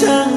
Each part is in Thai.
想。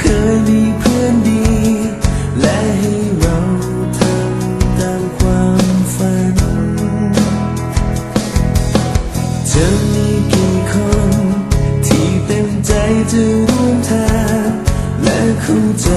เคยมีเพื่อนดี และให้เราทำตามความฝัน จะมีกี่คนที่เต็มใจจะร่วมทางและเข้ใจ